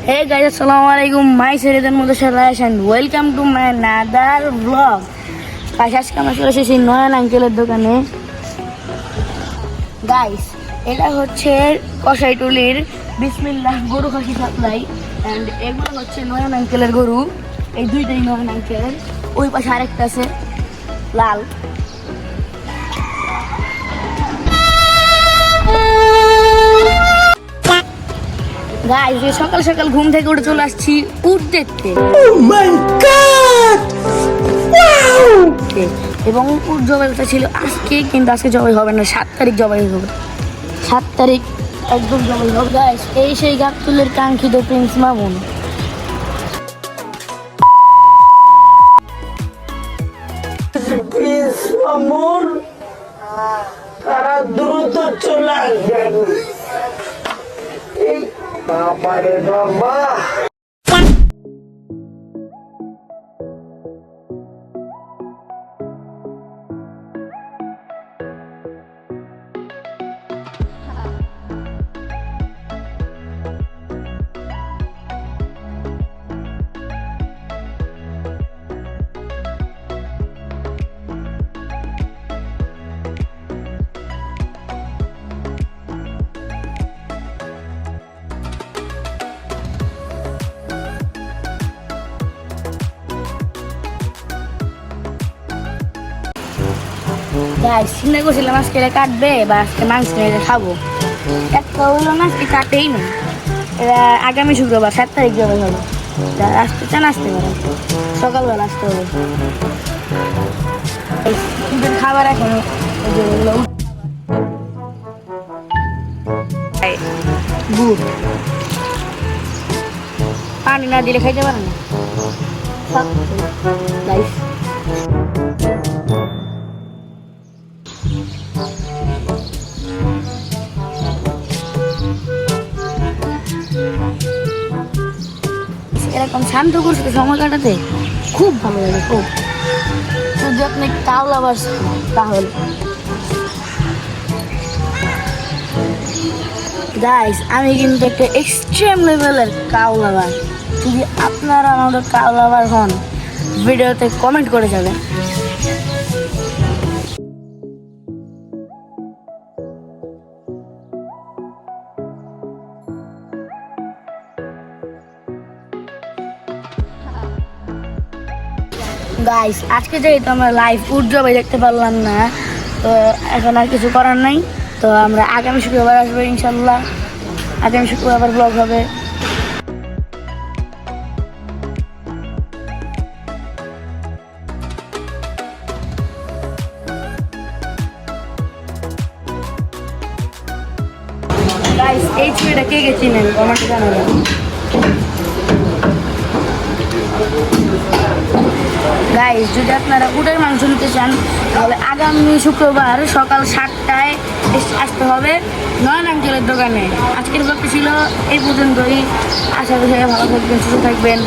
Hey guys, Assalamualaikum. My Saridan Mudasharash and welcome to my another vlog. Guys আজকে আমরা চলে এসেছি নয়ন আঙ্কেলের দোকানে গাইস এটা হচ্ছে কষাইটুলির বিসমিল্লাহ গরু খাসি সাপ্লাই অ্যান্ড এগুলো হচ্ছে নয়ন আঙ্কেলের গরু এই দুইটাই নয়ন আঙ্কেলের ওই পাশে আরেকটা আছে লাল গাইস সকাল সকাল ঘুম থেকে উঠে চলে আসছি উট দেখতে দেখতে। এবং উট জবাইটা ছিল আজকে কিন্তু আজকে জবাই হবে না সাত তারিখ জবাই হবে। সাত তারিখ একদম জবাই হবে গাইস এই সেই গাবতুলের কাঙ্ক্ষিত প্রিন্স মামুন। প্লিজ মামুন তারা দ্রুত চলে আসবেন। এই বাবারে গাইস চিন্তা করছিলাম আজকে কাটবে বা আজকে মাংস নিয়ে খাব। একটা হইল না আজকে কাটেই না। এটা আগামী শুক্রবার, সাত তারিখ হবে যারা আসতে চান, আসতে পারেন। সকালবেলা আসতে হবে। খাবার এখন হলো বুট পানি না দিলে খাইতে পারে না। এরকম শান্ত করছে সময় কাটাতে? খুব ভালো লাগে, খুব। যদি আপনি কাউলা বাস তাহলে। গাইস আমি কিন্তু একটা এক্সট্রিম লেভেলের কাউলাবার যদি আপনারা আমাদের কাউলাবার হন, ভিডিওতে কমেন্ট করে যাবেন। গাইস আজকে যেহেতু আমরা লাইভ উজ্জ্বল দেখতে পারলাম না, তো এখন আর কিছু করার নাই। তো আমরা আগামী শুক্রবার আসব ইনশাল্লাহ আগামী শুক্রবার ব্লগ হবে। এই ছবিটা কে কে চিনেন? কমেন্টে জানাবেন। গাইস যদি আপনারা উটের মাংস নিতে চান, তাহলে আগামী শুক্রবার সকাল সাতটায় আসতে হবে নয়ন আঙ্কেলের দোকানে। আজকের ব্লগটি ছিল এই পর্যন্তই। আশা করি ভালো থাকবেন, সুস্থ থাকবেন।